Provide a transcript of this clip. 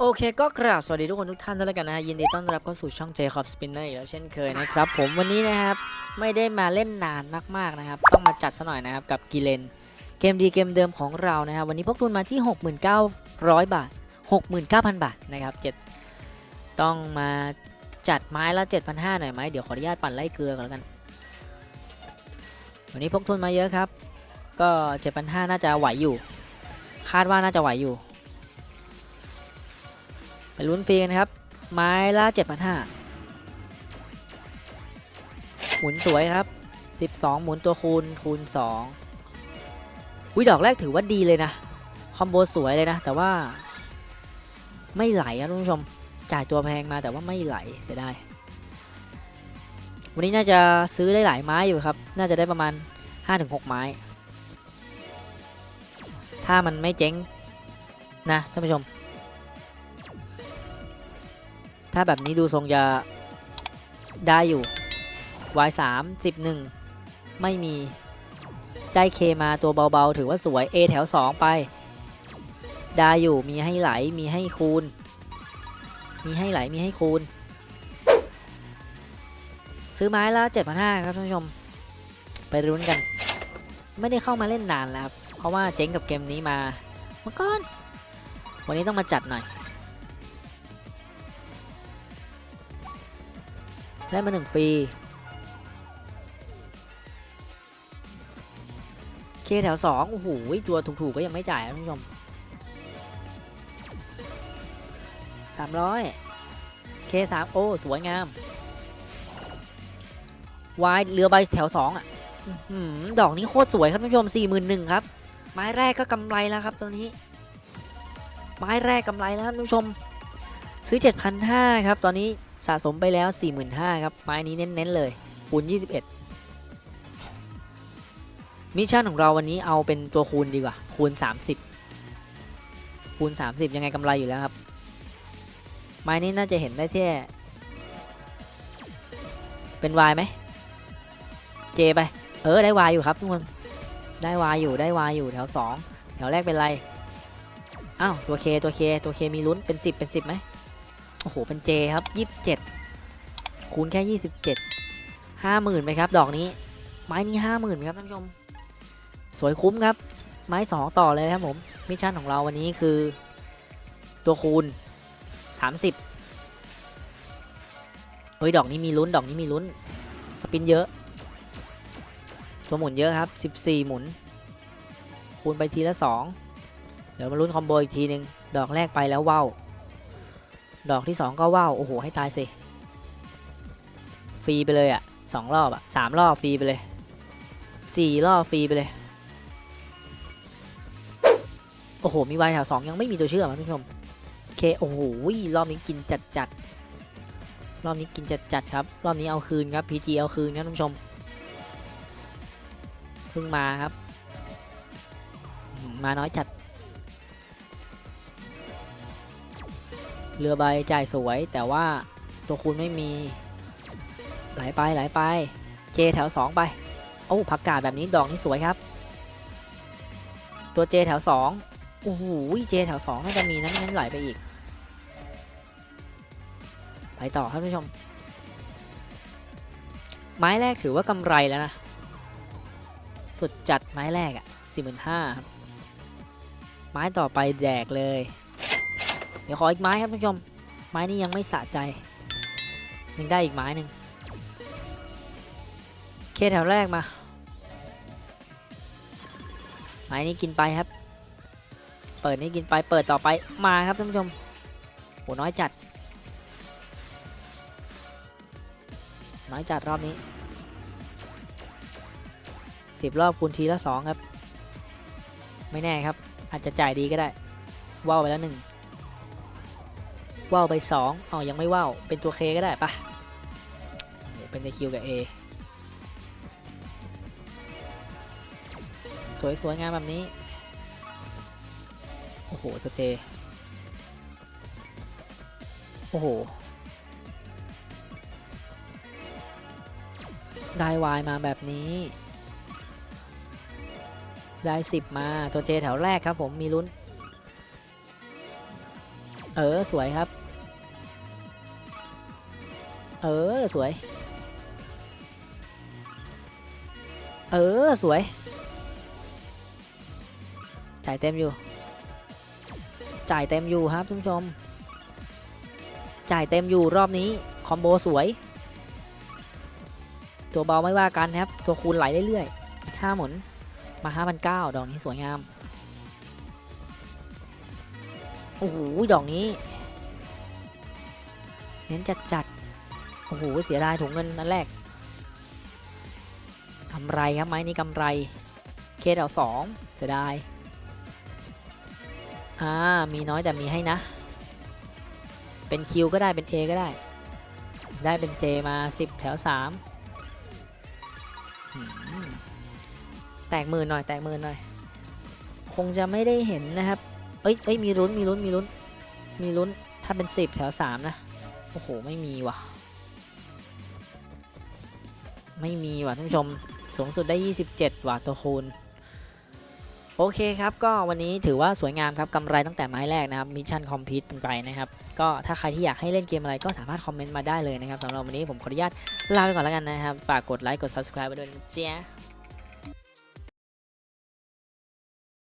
โอเคก็กราบสวัสดีทุกคนทุกท่านด้วยแล้วกันนะฮะยินดีต้อนรับเข้าสู่ช่อง Jacob Spinner อีกแล้วเช่นเคยนะครับผมวันนี้นะครับไม่ได้มาเล่นนานมากๆนะครับต้องมาจัดซะหน่อยนะครับกับกิเลนเกมดีเกมเดิมของเรานะครับวันนี้พกทุนมาที่ 6,900 บาท 69,000 บาทนะครับเจ็ดต้องมาจัดไม้ละ 7,500หน่อยไหมเดี๋ยวขออนุญาตปั่นไล่เกลือก่อนแล้วกัน วันนี้พกทุนมาเยอะครับ ก็ 7,500 น่าจะไหวอยู่ คาดว่าน่าจะไหวอยู่ ไปลุ้นฟรีกันครับ ไม้ละ7,500หมุนสวยครับ12หมุนตัวคูณคูณ2อุ้ยดอกแรกถือว่าดีเลยนะ คอมโบสวยเลยนะ แต่ว่าไม่ไหลครับท่านผู้ชม จ่ายตัวแพงมาแต่ว่าไม่ไหลเสียดายวันนี้น่าจะซื้อได้หลายไม้อยู่ครับ น่าจะได้ประมาณ 5-6 ไม้ ถ้ามันไม่เจ๊งนะท่านผู้ชม ถ้าแบบนี้ดูทรงจะได้อยู่ y 3 11 ไม่มี ได้เคมาตัวเบาๆ ถือว่าสวย A แถว 2 ไป ได้อยู่ มีให้ไหล มีให้คูณ มีให้ไหล มีให้คูณ ซื้อไม้ละ7,500 ครับท่านผู้ชม ไปรุ้นกัน ไม่ได้เข้ามาเล่นนานแล้วครับ เพราะว่าเจ๊งกับเกมนี้มาเมื่อก่อน วันนี้ต้องมาจัดหน่อย ได้มาหนึ่งฟรีเคแถวสองโอ้โหตัวถูกๆก็ยังไม่จ่ายนะท่านผู้ชมสามร้อยเคสามโอ้สวยงามวายเรือใบแถวสองอะอื้อหือดอกนี้โคตรสวยครับท่านผู้ชมสี่หมื่นหนึ่งครับ ไม้แรกก็กำไรแล้วครับตัวนี้ ไม้แรกกำไรแล้วท่านผู้ชม ซื้อ7,500ครับ ตอนนี้ สะสมไปแล้ว 45,000ครับ ไม้นี้เน้นๆเลยคูณ 21 มิชชั่นของเราวันนี้เอาเป็นตัวคูณดีกว่า คูณ 30 คูณ 30 ยังไงกำไรอยู่แล้วครับ ไม้นี้น่าจะเห็นได้แค่เป็น Y ไหม J ไป เออได้ Y อยู่ครับทุกคน ได้ Y อยู่ได้ Y อยู่แถว 2 แถวแรกเป็นไร อ้าว ตัว K ตัว K ตัว K มีลุ้นเป็น 10 เป็น 10ไหม โอ้โห เป็น J ครับ27คูณแค่27 50,000ไหมครับ ดอกนี้ ไม้นี้50,000ครับท่านผู้ชม สวยคุ้มครับ ไม้2ต่อเลยครับผม มิชชั่นของเราวันนี้คือ ตัวคูณ30เฮ้ย ดอกนี้มีลุ้น ดอกนี้มีลุ้น สปินเยอะ ตัวหมุนเยอะครับ14หมุน คูณไปทีละ2เดี๋ยวมาลุ้นคอมโบอีกทีหนึ่งดอกแรกไปแล้วว้าว ดอกที่2ก็ว้าวโอ้โหให้ตายสิฟรีไปเลยอะ่ะสองรอบอะ่ะสามรอบฟรีไปเลยสี่รอบฟรีไปเลย โอ้โห มีวายแถวสองยังไม่มีตัวเชื่อมท่านผู้ชมโอเคโอ้โหรอบนี้กินจัดจัดรอบนี้กินจัดจัดครับ รอบนี้เอาคืนครับ PG เอาคืนครับท่านผู้ชมเพิ่งมาครับมมาน้อยจัด เรือใบจ่ายสวย แต่ว่าตัวคูณไม่มี ไหลไปไหลไป เจแถว 2 ไป โอ้ผักกาดแบบนี้ดอกนี้สวยครับ ตัวเจแถว 2 โอ้โหเจแถว 2 น่าจะมีนะไม่งั้นไหลไปอีก ไปต่อครับท่านผู้ชม ไม้แรกถือว่ากำไรแล้วนะ สุดจัดไม้แรกอะ่ะสี่หมื่นห้าครับ ไม้ต่อไปแดกเลย ดี๋ยวขออีกไม้ครับท่านผู้ชม ไม้นี้ยังไม่สะใจยังได้อีกไม้หนึ่งเคแถวแรกมา ไม้นี้กินไปครับ เปิดนี้กินไป เปิดต่อไปมาครับท่านผู้ชมโหน้อยจัด น้อยจัดรอบนี้สิบรอบคูณทีละสองครับ ไม่แน่ครับ อาจจะจ่ายดีก็ได้ว่าวไปแล้วหนึ่ง ว่าวไปสองอ๋อยังไม่ว่าวเป็นตัว K ก็ได้ปะเป็นในคิวกับ A สวยสวยงามแบบนี้ โอ้โหตัวเจ โอ้โห ได้วายมาแบบนี้ ได้สิบมาตัวเจแถวแรกครับผมมีลุ้น เออ สวยครับ เออ สวย เออ สวย จ่ายเต็มอยู่ จ่ายเต็มอยู่ครับท่านผู้ชม จ่ายเต็มอยู่รอบนี้ คอมโบสวย ตัวเบาไม่ว่ากันครับ ตัวคูณไหลเรื่อยๆห้าหมุน มาห้าพันเก้าดอกนี้สวยงาม โอ้โหดอกนี้ เน้นจัดจัดๆโอ้โห เสียดายถุงเงินนั่นแรกกำไรครับไม้นี้กำไร เคสเอาสองเสียดายอ่ามีน้อยแต่มีให้นะ เป็นคิวก็ได้เป็น A ก็ได้ ได้เป็น J มา10แถว3อืมแตกหมื่นหน่อยแตกหมื่นหน่อย คงจะไม่ได้เห็นนะครับ อ้ยเอ้ยมีลุ้นมีลุ้นมีลุ้นมีลุ้นถ้าเป็น10แถว3นะ โอ้โห ไม่มีว่ะ ไม่มีว่ะท่านผู้ชมสูงสุดได้ 27 ว่ะตัวคูณโอเคครับ ก็วันนี้ถือว่าสวยงามครับกำไรตั้งแต่ไม้แรกนะครับมิชชั่นคอมพิวต์เป็นไปนะครับ ก็ถ้าใครที่อยากให้เล่นเกมอะไรก็สามารถคอมเมนต์มาได้เลยนะครับสำหรับวันนี้ผมขออนุญาตลาไปก่อนแล้วกันนะครับ ฝากกดไลค์กด subscribe ไว้ด้วยนะเจ๊